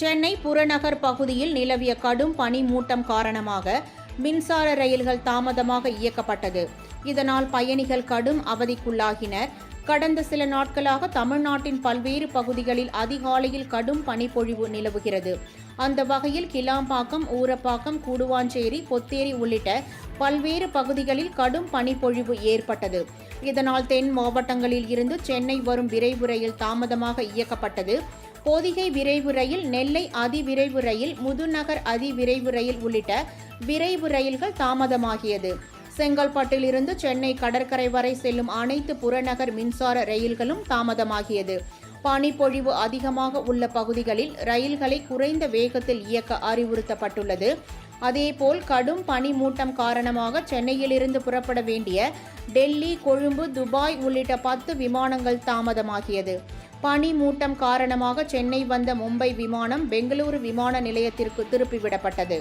சென்னை புறநகர் பகுதியில் நிலவிய கடும் பனிமூட்டம் காரணமாக மின்சார ரயில்கள் தாமதமாக இயக்கப்பட்டது. இதனால் பயணிகள் கடும் அவதிக்குள்ளாகினர். கடந்த சில நாட்களாக தமிழ்நாட்டின் பல்வேறு பகுதிகளில் அதிகாலையில் கடும் பனிப்பொழிவு நிலவுகிறது. அந்த வகையில் கிளாம்பாக்கம் ஊரப்பாக்கம் கூடுவாஞ்சேரி பொத்தேரி உள்ளிட்ட பல்வேறு பகுதிகளில் கடும் பனிப்பொழிவு ஏற்பட்டது. இதனால் தென் மாவட்டங்களில் இருந்து சென்னை வரும் விரைவு ரயில் தாமதமாக இயக்கப்பட்டது. பொதிகை விரைவு ரயில் நெல்லை அதிவிரைவு ரயில் முதுநகர் அதிவிரைவு ரயில் உள்ளிட்ட விரைவு ரயில்கள் தாமதமாகியது. செங்கல்பட்டிலிருந்து சென்னை கடற்கரை வரை செல்லும் அனைத்து புறநகர் மின்சார ரயில்களும் தாமதமாகியது. பனிப்பொழிவு அதிகமாக உள்ள பகுதிகளில் ரயில்களை குறைந்த வேகத்தில் இயக்க அறிவுறுத்தப்பட்டுள்ளது. அதேபோல் கடும் பனிமூட்டம் காரணமாக சென்னையிலிருந்து புறப்பட வேண்டிய டெல்லி கொழும்பு துபாய் உள்ளிட்ட பத்து விமானங்கள் தாமதமாகியது. பனிமூட்டம் காரணமாக சென்னை வந்த மும்பை விமானம் பெங்களூரு விமான நிலையத்திற்கு திருப்பிவிடப்பட்டது